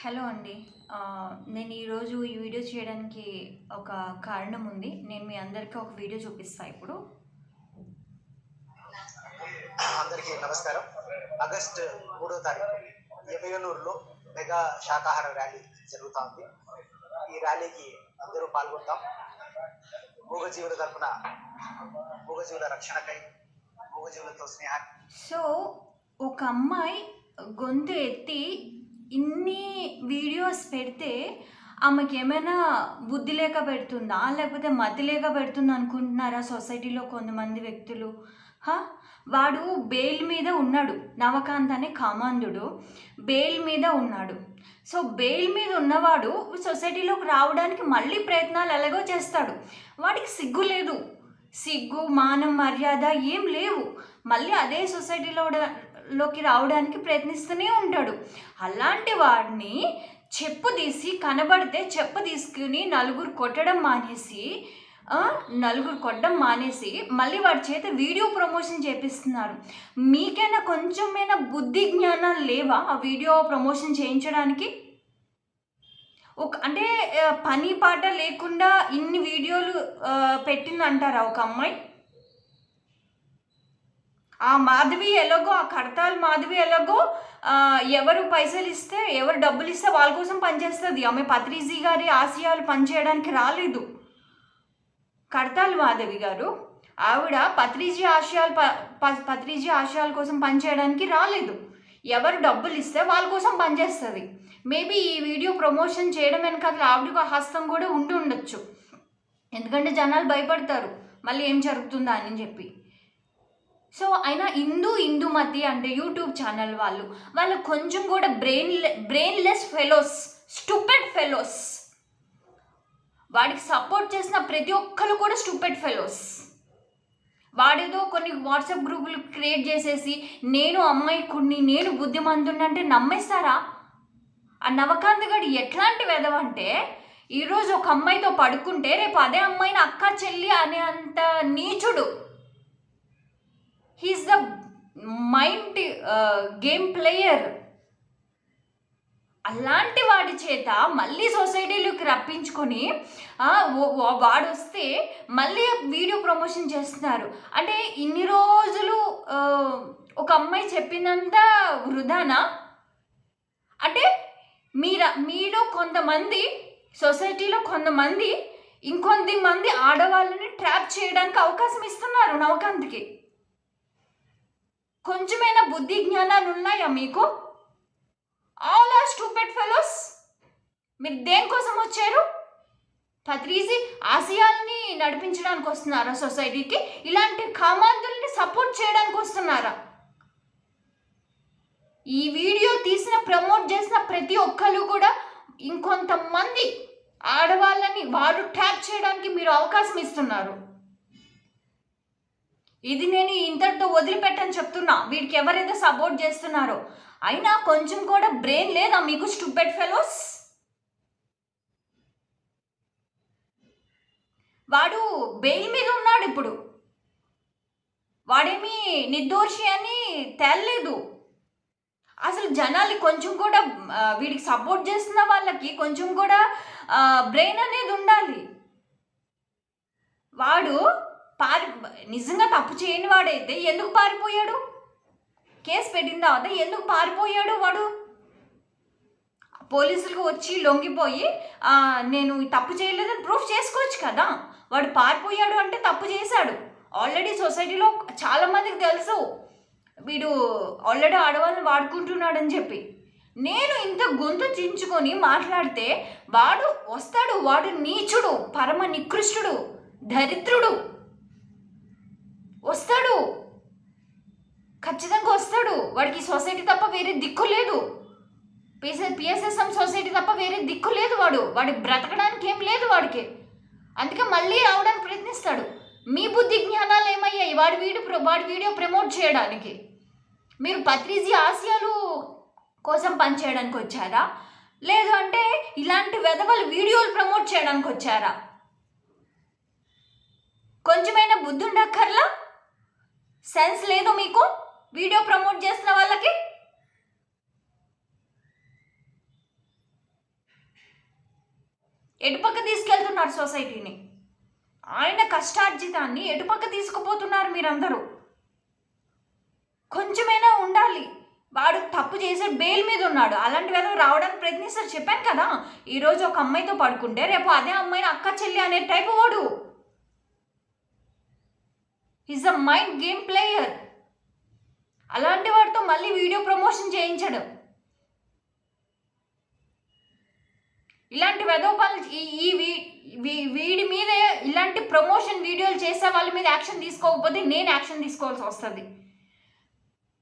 Hello అండి. నేను ఈరోజు ఈ వీడియో చేయడానికి ఒక కారణం ఉంది. నేను మీ అందరికీ ఒక వీడియో చూపిస్తాను ఇప్పుడు. అందరికీ నమస్కారం. ఆగస్ట్ మూడో తారీఖు ఎమయనూరులో మెగా శాకాహార ర్యాలీ జరుగుతోంది. ఈ ర్యాలీకి అందరూ పాల్గొంటాం మూగజీవుల తరపున మూగజీవుల రక్షణకై మూగజీవులతో స్నేహాన్ని సో ఒక అమ్మాయి గొంతు ఎత్తి ఇన్ని వీడియోస్ పెడితే ఆమెకి ఏమైనా బుద్ధి లేక పెడుతుందా? లేకపోతే మతి లేక పెడుతుంది అనుకుంటున్నారా సొసైటీలో కొంతమంది వ్యక్తులు? హా? వాడు బెయిల్ మీద ఉన్నాడు నవకాంత్ అనే కామాంధుడు. బెయిల్ మీద ఉన్నాడు. సో బెయిల్ మీద ఉన్నవాడు సొసైటీలోకి రావడానికి మళ్ళీ ప్రయత్నాలు ఎలాగో చేస్తాడు. వాడికి సిగ్గు లేదు. సిగ్గు మానం మర్యాద ఏం లేవు. మళ్ళీ అదే సొసైటీలో లోకి రావడానికి ప్రయత్నిస్తూనే ఉంటాడు. అలాంటి వాడిని చెప్పు తీసి కనబడితే చెప్పు తీసుకుని నలుగురు కొట్టడం మానేసి నలుగురు కొట్టడం మానేసి మళ్ళీ వాడి చేత వీడియో ప్రమోషన్ చేపిస్తున్నారు. మీకైనా కొంచెమైనా బుద్ధి జ్ఞానాలు లేవా ఆ వీడియో ప్రమోషన్ చేయించడానికి? ఒక అంటే పని పాట లేకుండా ఇన్ని వీడియోలు పెట్టిందంటారా ఒక అమ్మాయి? ఆ మాధవి ఎలాగో ఆ కడతాల్ మాధవి ఎలాగో ఎవరు పైసలు ఇస్తే ఎవరు డబ్బులు ఇస్తే వాళ్ళ కోసం పనిచేస్తుంది ఆమె పత్రిజీ గారి ఆశయాలు పనిచేయడానికి రాలేదు. కడతాల్ మాధవి గారు ఆవిడ పత్రిజీ ఆశయాలు ప ప- పత్రిజీ ఆశయాల కోసం పనిచేయడానికి రాలేదు. ఎవరు డబ్బులు ఇస్తే వాళ్ళ కోసం పనిచేస్తుంది మేబీ ఈ వీడియో ప్రమోషన్ చేయడం వెనకాల ఆవిడ హస్తం కూడా ఉండి ఉండొచ్చు. ఎందుకంటే జనాలు భయపడతారు. మళ్ళీ ఏం జరుగుతుందా అని చెప్పి. సో అయినా హిందూ హిందూమతి అంటే యూట్యూబ్ ఛానల్ వాళ్ళు వాళ్ళు కొంచెం కూడా brain brainless fellows stupid fellows. వాడికి సపోర్ట్ చేసిన ప్రతి ఒక్కరు కూడా స్టూపెడ్ ఫెలోస్. వాడేదో కొన్ని వాట్సాప్ గ్రూపులు క్రియేట్ చేసేసి నేను అమ్మాయి కొన్ని నేను బుద్ధిమంతుడిని అంటే నమ్మేస్తారా? ఆ నవకాంత్ గడి ఎట్లాంటి వెదవంటే ఈరోజు ఒక అమ్మాయితో పడుకుంటే రేపు అదే అమ్మాయిని అక్క చెల్లి అనే అంత నీచుడు. He's the mind game player అలాంటి వాడి చేత మళ్ళీ సొసైటీలోకి రప్పించుకొని వాడు వస్తే మళ్ళీ వీడియో ప్రమోషన్ చేస్తున్నారు. అంటే ఇన్ని రోజులు ఒక అమ్మాయి చెప్పినంత వృధానా? అంటే మీర మీలో కొంతమంది సొసైటీలో కొంతమంది ఇంకొంతమంది ఆడవాళ్ళని ట్రాప్ చేయడానికి అవకాశం ఇస్తున్నారు నవకాంత్కి. కొంచెమైనా బుద్ధి జ్ఞానాలు ఉన్నాయా మీకు? ఆల్ ఆర్ స్టూపెడ్ ఫెలోస్ మీరు దేనికోసం వచ్చారు? పత్రీజీ ఆశయాల్ని నడిపించడానికి వస్తున్నారా సొసైటీకి? ఇలాంటి కామాంతుల్ని సపోర్ట్ చేయడానికి వస్తున్నారా? ఈ వీడియో తీసిన ప్రమోట్ చేసిన ప్రతి ఒక్కరు కూడా ఇంకొంతమంది ఆడవాళ్ళని వారు ట్యాప్ చేయడానికి మీరు అవకాశం ఇస్తున్నారు. ఇది నేను ఇంతటితో వదిలిపెట్టని చెప్తున్నా. వీడికి ఎవరైతే సపోర్ట్ చేస్తున్నారో. అయినా కొంచెం కూడా బ్రెయిన్ లేదా మీకు స్టూపెడ్ ఫెలోస్ వాడు బెయిల్ మీద ఉన్నాడు ఇప్పుడు. వాడేమి నిర్దోషి అని తేలలేదు. అసలు జనాలు కొంచెం కూడా వీడికి సపోర్ట్ చేస్తున్న వాళ్ళకి కొంచెం కూడా బ్రెయిన్ అనేది ఉండాలి. వాడు పారి నిజంగా తప్పు చేయని వాడైతే ఎందుకు పారిపోయాడు? కేసు పెట్టిన తర్వాత ఎందుకు పారిపోయాడు వాడు? పోలీసులకు వచ్చి లొంగిపోయి నేను తప్పు చేయలేదని ప్రూఫ్ చేసుకోవచ్చు కదా? వాడు పారిపోయాడు అంటే తప్పు చేశాడు. ఆల్రెడీ సొసైటీలో చాలామందికి తెలుసు. వీడు ఆల్రెడీ ఆడవాళ్ళని వాడుకుంటున్నాడని చెప్పి. నేను ఇంత గొంతు చించుకొని మాట్లాడితే వాడు వస్తాడు. వాడు నీచుడు పరమ నికృష్టుడు దరిద్రుడు. వస్తాడు. ఖచ్చితంగా వస్తాడు. వాడికి సొసైటీ తప్ప వేరే దిక్కు లేదు. పిఎస్ఎస్ పిఎస్ఎస్ఎం సొసైటీ తప్ప వేరే దిక్కు లేదు వాడు. వాడి బ్రతకడానికి ఏం లేదు వాడికి. అందుకే మళ్ళీ రావడానికి ప్రయత్నిస్తాడు. మీ బుద్ధి జ్ఞానాలు ఏమయ్యాయి? వాడి వీడియో వాడి వీడియో ప్రమోట్ చేయడానికి. మీరు పత్రిజీ ఆశయాలు కోసం పనిచేయడానికి వచ్చారా? లేదు అంటే ఇలాంటి వెధవల వీడియోలు ప్రమోట్ చేయడానికి వచ్చారా? కొంచెమైనా బుద్ధి ఉండక్కర్లా? సెన్స్ లేదు మీకు? వీడియో ప్రమోట్ చేసిన వాళ్ళకి? ఎటుపక్క తీసుకెళ్తున్నారు సొసైటీని? ఆయన కష్టార్జితాన్ని ఎటుపక్క తీసుకుపోతున్నారు మీరందరూ? కొంచెమైనా ఉండాలి. వాడు తప్పు చేసే బెయిల్ మీద ఉన్నాడు. అలాంటి విధంగా రావడానికి ప్రయత్నిస్తారు. చెప్పాను కదా ఈరోజు ఒక అమ్మాయితో పడుకుంటే రేపు అదే అమ్మాయిని అక్క చెల్లి అనే టైప్ వాడు. Is a mind game player అలాంటి వాడితో మళ్ళీ వీడియో ప్రమోషన్ చేయించడం. ఇలాంటి వెదోపాలు ఈ ఈ వీ- వీ- వీడి మీదే ఇలాంటి ప్రమోషన్ వీడియోలు చేసే వాళ్ళ మీద యాక్షన్ తీసుకోకపోతే నేను యాక్షన్ తీసుకోవాల్సి వస్తుంది.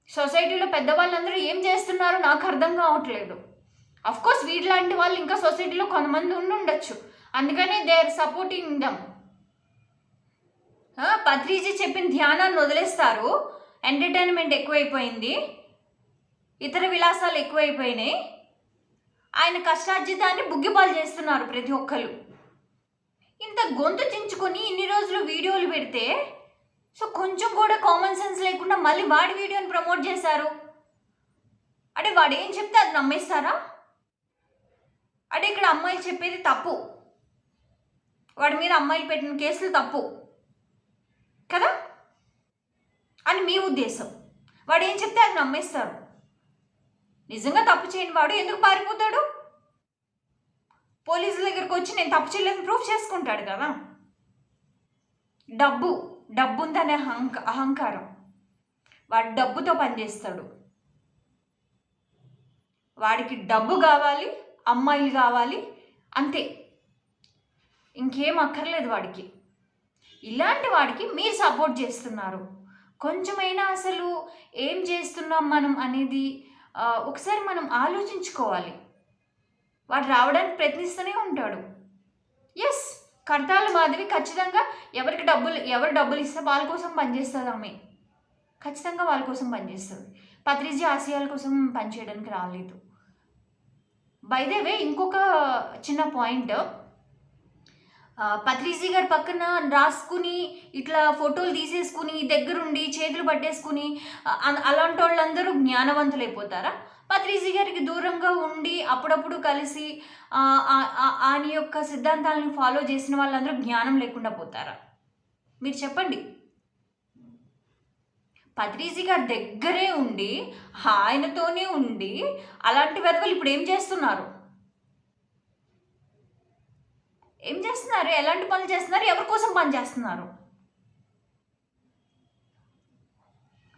సొసైటీలో పెద్దవాళ్ళందరూ ఏం చేస్తున్నారో నాకు అర్థం కావట్లేదు. అఫ్కోర్స్ కోర్స్ వాళ్ళు ఇంకా సొసైటీలో కొంతమంది ఉండి ఉండొచ్చు అందుకనే they are supporting them Patriji చెప్పిన ధ్యానాన్ని వదిలేస్తారు. ఎంటర్టైన్మెంట్ ఎక్కువైపోయింది. ఇతర విలాసాలు ఎక్కువైపోయినాయి. ఆయన కష్టార్జితాన్ని బుగ్గిపాలు చేస్తున్నారు ప్రతి ఒక్కరు ఇంత గొంతు చించుకొని ఇన్ని రోజులు వీడియోలు పెడితే సో కొంచెం కూడా కామన్ సెన్స్ లేకుండా మళ్ళీ వాడి వీడియోని ప్రమోట్ చేశారు. అంటే వాడు ఏం చెప్తే అది నమ్మేస్తారా? అంటే ఇక్కడ అమ్మాయిలు చెప్పేది తప్పు. వాడి మీద అమ్మాయిలు పెట్టిన కేసులు తప్పు. కదా? అని మీ ఉద్దేశం. వాడు ఏం చెప్తే అది నమ్మేస్తారు. నిజంగా తప్పు చేయని వాడు ఎందుకు పారిపోతాడు? పోలీసుల దగ్గరకు వచ్చి నేను తప్పు చేయలేదని ప్రూఫ్ చేసుకుంటాడు కదా. డబ్బు డబ్బు ఉందనే అహంక అహంకారం. వాడు డబ్బుతో పనిచేస్తాడు. వాడికి డబ్బు కావాలి అమ్మాయిలు కావాలి అంతే. ఇంకేం అక్కర్లేదు వాడికి. ఇలాంటి వాడికి మీరు సపోర్ట్ చేస్తున్నారు. కొంచెమైనా అసలు ఏం చేస్తున్నాం మనం అనేది ఒకసారి మనం ఆలోచించుకోవాలి. వాడు రావడానికి ప్రయత్నిస్తూనే ఉంటాడు. ఎస్ కర్తాల మాధవి ఖచ్చితంగా ఎవరికి డబ్బులు ఎవరు డబ్బులు ఇస్తే వాళ్ళ కోసం పనిచేస్తుంది ఆమె. ఖచ్చితంగా వాళ్ళ కోసం పనిచేస్తుంది. పత్రిజీ ఆశయాల కోసం పనిచేయడానికి రాలేదు. బైదేవే ఇంకొక చిన్న పాయింట్ పత్రిజీ గారి పక్కన రాసుకుని ఇట్లా ఫోటోలు తీసేసుకుని దగ్గరుండి చేతులు పట్టేసుకుని అలాంటి వాళ్ళందరూ జ్ఞానవంతులైపోతారా? పత్రిజీ గారికి దూరంగా ఉండి అప్పుడప్పుడు కలిసి ఆయన యొక్క సిద్ధాంతాలను ఫాలో చేసిన వాళ్ళందరూ జ్ఞానం లేకుండా పోతారా? మీరు చెప్పండి. పత్రిజీ గారి దగ్గరే ఉండి ఆయనతోనే ఉండి అలాంటి వెధవలు ఇప్పుడు ఏం చేస్తున్నారు? ఏం చేస్తున్నారు? ఎలాంటి పనులు చేస్తున్నారు? ఎవరి కోసం పని చేస్తున్నారు?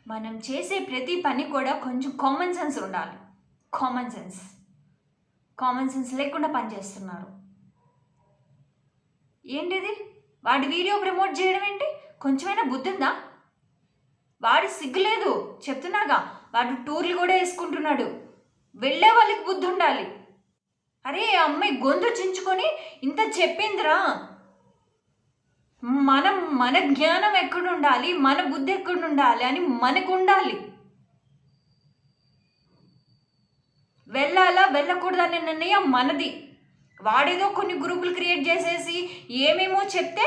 మనం చేసే ప్రతి పని కూడా కొంచెం కామన్ సెన్స్ ఉండాలి. కామన్ సెన్స్ కామన్ సెన్స్ లేకుండా పనిచేస్తున్నారు ఏంటిది? వాడి వీడియో ప్రమోట్ చేయడం ఏంటి? కొంచెమైనా బుద్ధి ఉందా వాడి సిగ్గులేదు చెప్తున్నాగా. వాడు టూర్లు కూడా వేసుకుంటున్నాడు. వెళ్ళే వాళ్ళకి బుద్ధి ఉండాలి అరే అమ్మాయి గొంతు చించుకొని ఇంత చెప్పిందిరా. మనం మన జ్ఞానం ఎక్కడుండాలి మన బుద్ధి ఎక్కడ ఉండాలి అని మనకు ఉండాలి వెళ్ళాలా వెళ్ళకూడదనే నిర్ణయం మనది. వాడేదో కొన్ని గ్రూపులు క్రియేట్ చేసేసి ఏమేమో చెప్తే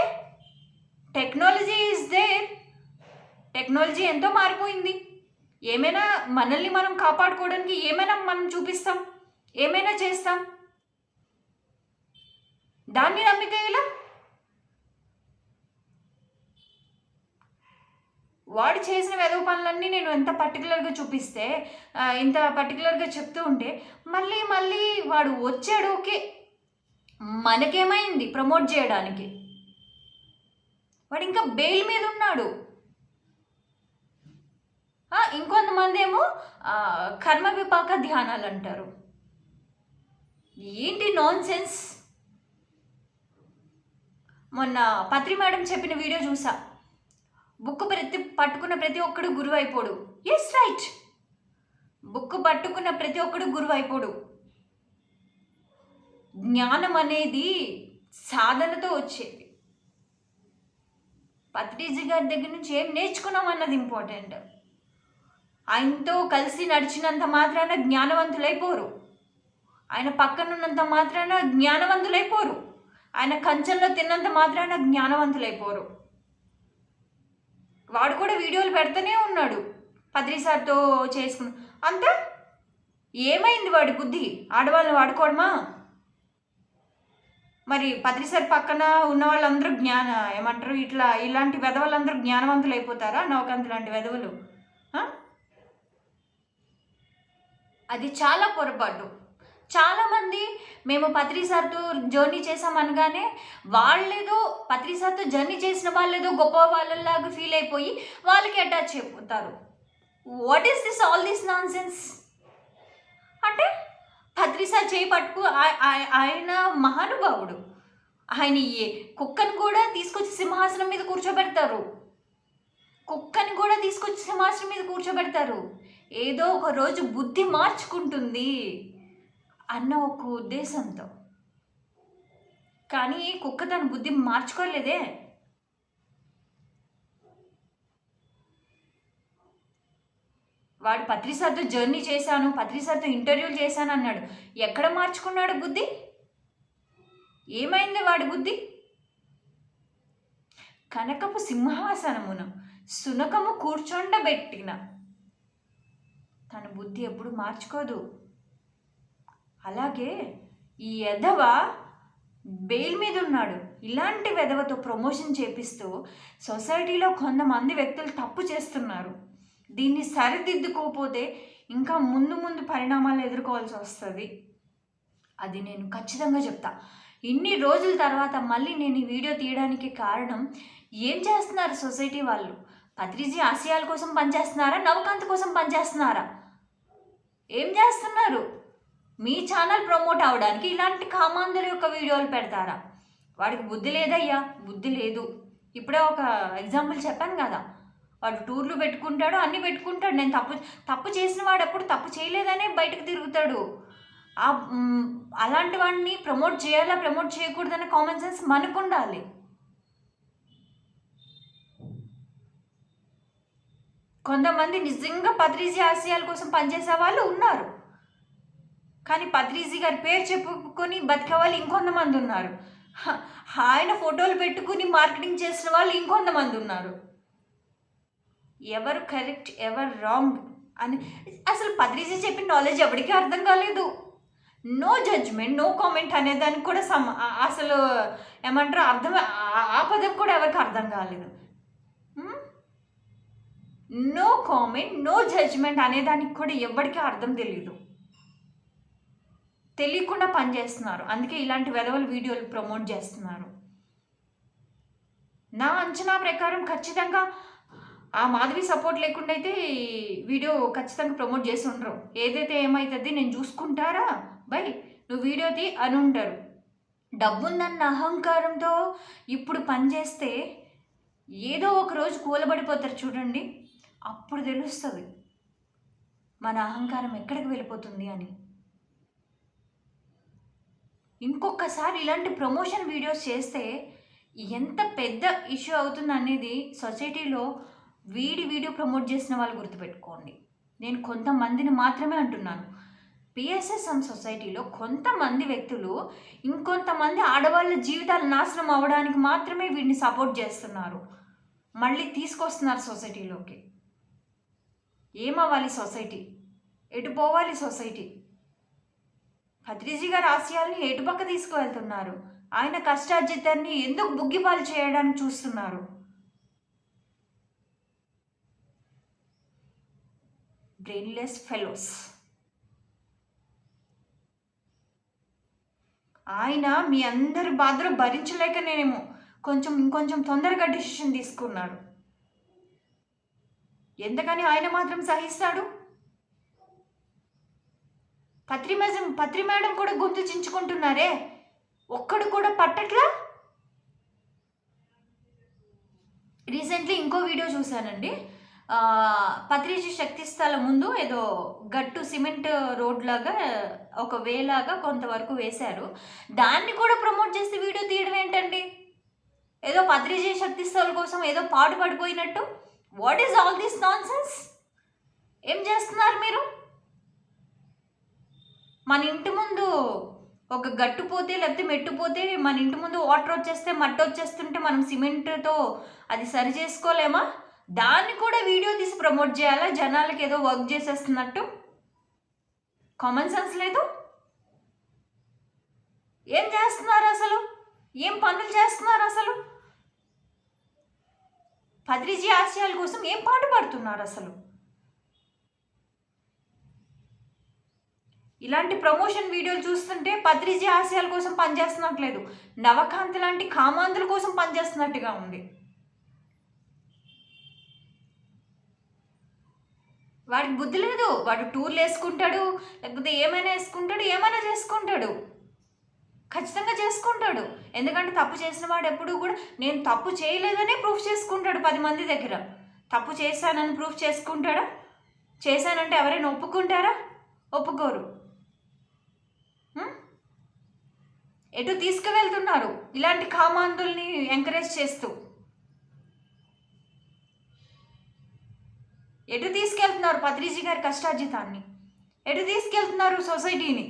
టెక్నాలజీ ఈజ్ దేర్. టెక్నాలజీ ఎంతో మారిపోయింది. ఏమైనా మనల్ని మనం కాపాడుకోవడానికి ఏమైనా మనం చూపిస్తాం ఏమైనా చేస్తాం. దాన్ని నమ్మితే ఎలా? వాడు చేసిన వెధవ పనులన్నీ నేను ఎంత పర్టికులర్గా చూపిస్తే ఇంత పర్టికులర్గా చెప్తూ ఉంటే మళ్ళీ మళ్ళీ వాడు వచ్చాడు ఓకే. మనకేమైంది ప్రమోట్ చేయడానికి? వాడు ఇంకా బెయిల్ మీద ఉన్నాడు. ఇంకొంతమంది ఏమో కర్మ విపాక ధ్యానాలు అంటారు. ఏంటి నాన్ సెన్స్ మొన్న పత్రి మేడం చెప్పిన వీడియో చూసా. బుక్ ప్రతి పట్టుకున్న ప్రతి ఒక్కడు గురువు అయిపోడు ఎస్ రైట్ బుక్ పట్టుకున్న ప్రతి ఒక్కడు గురువు అయిపోడు జ్ఞానం అనేది సాధనతో వచ్చేది. పత్రిజీ గారి దగ్గర నుంచి ఏం నేర్చుకున్నాం అన్నది ఇంపార్టెంట్ ఆయనతో కలిసి నడిచినంత మాత్రాన జ్ఞానవంతులైపోరు. ఆయన పక్కనున్నంత మాత్రాన జ్ఞానవంతులైపోరు. ఆయన కంచంలో తిన్నంత మాత్రాన జ్ఞానవంతులైపోరు. వాడు కూడా వీడియోలు పెడుతూనే ఉన్నాడు. పద్రిసార్తో చేసుకుని అంతా ఏమైంది వాడి బుద్ధి? ఆడవాళ్ళని వాడుకోవడమా? మరి పత్రిసారి పక్కన ఉన్న వాళ్ళందరూ జ్ఞాన ఏమంటారు ఇట్లా ఇలాంటి వెధవలందరూ జ్ఞానవంతులు అయిపోతారా నవకాంత్ లాంటి వెధవలు అది చాలా పొరపాటు. చాలామంది మేము పత్రిసార్తో జర్నీ చేసాం అనగానే వాళ్ళేదో పత్రిసార్తో జర్నీ చేసిన వాళ్ళేదో గొప్ప వాళ్ళలాగా ఫీల్ అయిపోయి వాళ్ళకి అటాచ్ అయిపోతారు. What is this all this nonsense అంటే పత్రిసార్ చేయి పట్టుకు ఆ- ఆయన మహానుభావుడు. ఆయన ఏ కుక్కను కూడా తీసుకొచ్చి సింహాసనం మీద కూర్చోబెడతారు. కుక్కని కూడా తీసుకొచ్చి సింహాసనం మీద కూర్చోబెడతారు. ఏదో ఒక రోజు బుద్ధి మార్చుకుంటుంది. అన్న ఒక ఉద్దేశంతో. కానీ కుక్క తన బుద్ధి మార్చుకోలేదే? వాడు పత్రిసార్తో జర్నీ చేశాను పత్రిసార్తో ఇంటర్వ్యూలు చేశాను అన్నాడు. ఎక్కడ మార్చుకున్నాడు బుద్ధి? ఏమైంది వాడి బుద్ధి? కనకపు సింహాసనమును సునకము కూర్చొండబెట్టిన. తన బుద్ధి ఎప్పుడు మార్చుకోదు. అలాగే ఈ ఎదవ బెయిల్ మీద ఉన్నాడు. ఇలాంటి వెధవతో ప్రమోషన్ చేపిస్తూ సొసైటీలో కొంతమంది వ్యక్తులు తప్పు చేస్తున్నారు. దీన్ని సరిదిద్దుకోకపోతే ఇంకా ముందు ముందు పరిణామాలు ఎదుర్కోవాల్సి వస్తుంది. అది నేను ఖచ్చితంగా చెప్తా. ఇన్ని రోజుల తర్వాత మళ్ళీ నేను ఈ వీడియో తీయడానికి కారణం ఏం చేస్తున్నారు సొసైటీ వాళ్ళు? పత్రిజీ ఆశయాల కోసం పనిచేస్తున్నారా? నవకాంత్ కోసం పనిచేస్తున్నారా? ఏం చేస్తున్నారు? మీ ఛానల్ ప్రమోట్ అవడానికి ఇలాంటి కామాంధుల యొక్క వీడియోలు పెడతారా? వాడికి బుద్ధి లేదయ్యా బుద్ధి లేదు. ఇప్పుడే ఒక ఎగ్జాంపుల్ చెప్పాను కదా. వాడు టూర్లు పెట్టుకుంటాడు అన్నీ పెట్టుకుంటాడు. నేను తప్పు తప్పు చేసిన వాడు ఎప్పుడు తప్పు చేయలేదనే బయటకు తిరుగుతాడు. ఆ అలాంటి వాడిని ప్రమోట్ చేయాలా ప్రమోట్ చేయకూడదనే కామన్ సెన్స్ మనకు ఉండాలి కొంతమంది నిజంగా పత్రిజీ ఆశయాల కోసం పనిచేసే వాళ్ళు ఉన్నారు. కానీ పత్రిజీ గారి పేరు చెప్పుకొని బతికే వాళ్ళు ఇంకొంతమంది ఉన్నారు. ఆయన ఫోటోలు పెట్టుకుని మార్కెటింగ్ చేసిన వాళ్ళు ఇంకొంతమంది ఉన్నారు. ఎవరు కరెక్ట్ ఎవరు రాంగ్ అని అసలు పత్రిజీ చెప్పిన నాలెడ్జ్ ఎవరికీ అర్థం కాలేదు. నో జడ్జ్మెంట్ నో కామెంట్ అనే దానికి కూడా సమ అసలు ఏమంటారు అర్థం ఆ- పదం కూడా ఎవరికి అర్థం కాలేదు. నో కామెంట్ నో జడ్జ్మెంట్ అనేదానికి కూడా ఎవరికీ అర్థం తెలియదు తెలియకుండా పనిచేస్తున్నారు. అందుకే ఇలాంటి వెధవల వీడియోలు ప్రమోట్ చేస్తున్నారు. నా అంచనా ప్రకారం ఖచ్చితంగా ఆ మాధవి సపోర్ట్ లేకుండా అయితే ఈ వీడియో ఖచ్చితంగా ప్రమోట్ చేసి ఉండరు. ఏదైతే ఏమవుతుంది నేను చూసుకుంటారా? బై నువ్వు వీడియో తీ అని ఉంటారు డబ్బుందన్న అహంకారంతో ఇప్పుడు పనిచేస్తే ఏదో ఒక రోజు కూలబడిపోతారు చూడండి. అప్పుడు తెలుస్తుంది మన అహంకారం ఎక్కడికి వెళ్ళిపోతుంది అని. ఇంకొకసారి ఇలాంటి ప్రమోషన్ వీడియోస్ చేస్తే ఎంత పెద్ద ఇష్యూ అవుతుంది అనేది సొసైటీలో వీడి వీడియో ప్రమోట్ చేసిన వాళ్ళు గుర్తుపెట్టుకోండి. నేను కొంతమందిని మాత్రమే అంటున్నాను. పిఎస్ఎస్ఎం సొసైటీలో కొంతమంది వ్యక్తులు ఇంకొంతమంది ఆడవాళ్ళ జీవితాలు నాశనం అవ్వడానికి మాత్రమే వీడిని సపోర్ట్ చేస్తున్నారు. మళ్ళీ తీసుకొస్తున్నారు సొసైటీలోకి. ఏమవ్వాలి సొసైటీ? ఎటు పోవాలి సొసైటీ? భద్రిజీ గారి ఆశయాల్ని ఏటుపక్క తీసుకువెళ్తున్నారు. ఆయన కష్టార్జితాన్ని ఎందుకు బుగ్గిపాలు చేయడానికి చూస్తున్నారు? Brainless fellows. ఆయన మీ అందరి బాధలు భరించలేకనేమో కొంచెం ఇంకొంచెం తొందరగా డిసిషన్ తీసుకున్నారు ఎందుకని ఆయన మాత్రం సహిస్తాడు? పత్రి మేడం పత్రి మేడం కూడా గొంతు చించుకుంటున్నారే? ఒక్కడు కూడా పట్టట్లా? రీసెంట్లీ ఇంకో వీడియో చూశానండి. పత్రిజి పత్రిజీ శక్తి స్థలం ముందు ఏదో గట్టు సిమెంట్ రోడ్ లాగా ఒక వే లాగా కొంతవరకు వేశారు. దాన్ని కూడా ప్రమోట్ చేసి వీడియో తీయడం ఏంటండి? ఏదో పత్రిజీ శక్తి స్థలం కోసం ఏదో పాటు పడిపోయినట్టు what is all this non ఏం చేస్తున్నారు మీరు? మన ఇంటి ముందు ఒక గట్టు పోతే లేకపోతే మెట్టు పోతే మన ఇంటి ముందు వాటర్ వచ్చేస్తే మట్టి వచ్చేస్తుంటే మనం సిమెంట్తో అది సరి చేసుకోలేమా? దాన్ని కూడా వీడియో తీసి ప్రమోట్ చేయాలా? జనాలకి ఏదో వర్క్ చేసేస్తున్నట్టు? కామన్ సెన్స్ లేదు? ఏం చేస్తున్నారు అసలు? ఏం పనులు చేస్తున్నారు అసలు? పద్రిజీ ఆశయాల కోసం ఏం పాటు పడుతున్నారు అసలు? ఇలాంటి ప్రమోషన్ వీడియోలు చూస్తుంటే పద్రిజీ ఆశయాల కోసం పనిచేస్తున్నట్లేదు. నవకాంతి లాంటి కామాంధుల కోసం పనిచేస్తున్నట్టుగా ఉంది. వాడికి బుద్ధి లేదు. వాడు టూర్లు వేసుకుంటాడు లేకపోతే ఏమైనా వేసుకుంటాడు ఏమైనా చేసుకుంటాడు. ఖచ్చితంగా చేసుకుంటాడు. ఎందుకంటే తప్పు చేసిన వాడు ఎప్పుడూ కూడా నేను తప్పు చేయలేదనే ప్రూఫ్ చేసుకుంటాడు పది మంది దగ్గర. తప్పు చేశానని ప్రూఫ్ చేసుకుంటాడా? చేశానంటే ఎవరైనా ఒప్పుకుంటారా? ఒప్పుకోరు. ఎటు తీసుకువెళ్తున్నారు? ఇలాంటి కామాంధుల్ని ఎంకరేజ్ చేస్తూ. ఎటు తీసుకెళ్తున్నారు పత్రిజీ గారి కష్టార్జితాన్ని? ఎటు తీసుకెళ్తున్నారు సొసైటీని?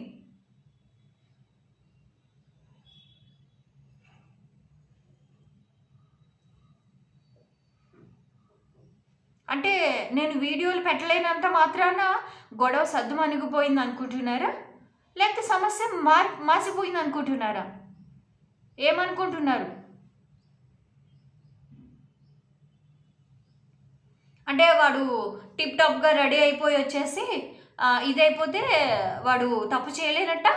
అంటే నేను వీడియోలు పెట్టలేనంత మాత్రాన గొడవ సద్దు మణిగిపోయింది అనుకుంటున్నారా లేకపోతే సమస్య మార్ మాసిపోయింది అనుకుంటున్నారా? ఏమనుకుంటున్నారు? అంటే వాడు టిప్ టాప్గా రెడీ అయిపోయి వచ్చేసి ఇదైపోతే వాడు తప్పు చేయలేనట్ట?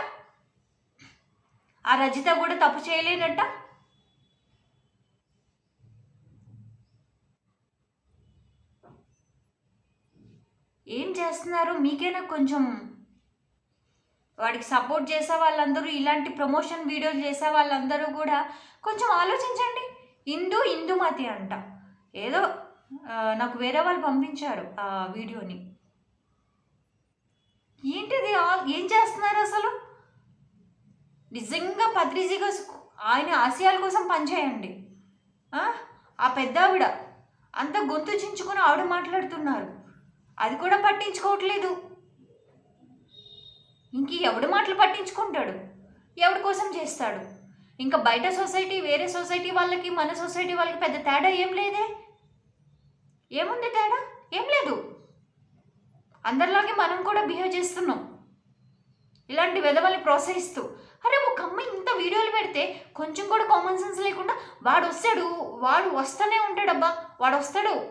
ఆ రజిత కూడా తప్పు చేయలేనట్ట? ఏం చేస్తున్నారు? మీకైనా కొంచెం వాడికి సపోర్ట్ చేసే వాళ్ళందరూ ఇలాంటి ప్రమోషన్ వీడియోలు చేసే వాళ్ళందరూ కూడా కొంచెం ఆలోచించండి. హిందూ హిందూమతి అంట. ఏదో నాకు వేరే వాళ్ళు పంపించారు ఆ వీడియోని. ఏంటిది ఏం చేస్తున్నారు అసలు? నిజంగా పద్రిజీగా ఆయన ఆశయాల కోసం పనిచేయండి. ఆ? పెద్ద ఆవిడ అంత గొంతు చించుకొని ఆవిడ మాట్లాడుతున్నారు. అది కూడా పట్టించుకోవట్లేదు. ఇంక ఎవడు మాటలు పట్టించుకుంటాడు? ఎవడి కోసం చేస్తాడు? ఇంకా బయట సొసైటీ వేరే సొసైటీ వాళ్ళకి మన సొసైటీ వాళ్ళకి పెద్ద తేడా ఏం లేదే? ఏముంది తేడా? ఏం లేదు. అందరిలాగే మనం కూడా బిహేవ్ చేస్తున్నాం. ఇలాంటి విధవల్ని ప్రోత్సహిస్తూ. అరే ఒక అమ్మాయి ఇంత వీడియోలు పెడితే కొంచెం కూడా కామన్ సెన్స్ లేకుండా వాడు వస్తాడు వాడు వస్తూనే ఉంటాడబ్బా వాడు వస్తాడు.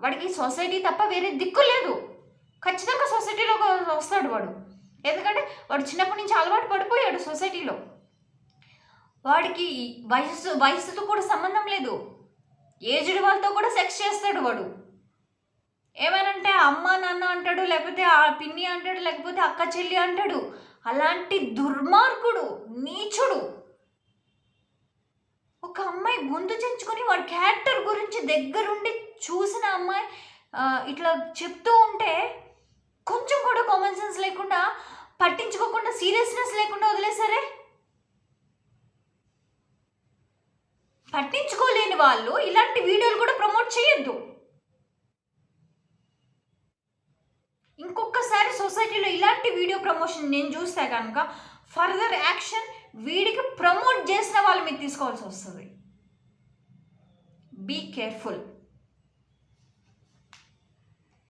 వాడికి సొసైటీ తప్ప వేరే దిక్కు లేదు. ఖచ్చితంగా సొసైటీలో వస్తాడు వాడు. ఎందుకంటే వాడు చిన్నప్పటి నుంచి అలవాటు పడిపోయాడు సొసైటీలో. వాడికి వయసు వయసుతో కూడా సంబంధం లేదు. ఏజ్డ్ వాళ్ళతో కూడా సెక్స్ చేస్తాడు వాడు. ఏమనంటే అమ్మ నాన్న అంటాడు లేకపోతే ఆ పిన్ని అంటాడు లేకపోతే అక్క చెల్లి అంటాడు. అలాంటి దుర్మార్గుడు నీచుడు. ఒక అమ్మాయి గొంతు చెంచుకొని వాడి క్యారెక్టర్ గురించి దగ్గరుండి చూసిన అమ్మాయి ఇట్లా చెప్తూ ఉంటే కొంచెం కూడా కామన్ సెన్స్ లేకుండా పట్టించుకోకుండా సీరియస్నెస్ లేకుండా వదిలేసరే పట్టించుకోలేని వాళ్ళు ఇలాంటి వీడియోలు కూడా ప్రమోట్ చేయొద్దు. ఇంకొకసారి సొసైటీలో ఇలాంటి వీడియో ప్రమోషన్ నేను చూస్తే కనుక ఫర్దర్ యాక్షన్ వీడికి ప్రమోట్ చేసిన వాళ్ళు మీరు తీసుకోవాల్సి వస్తుంది. Be careful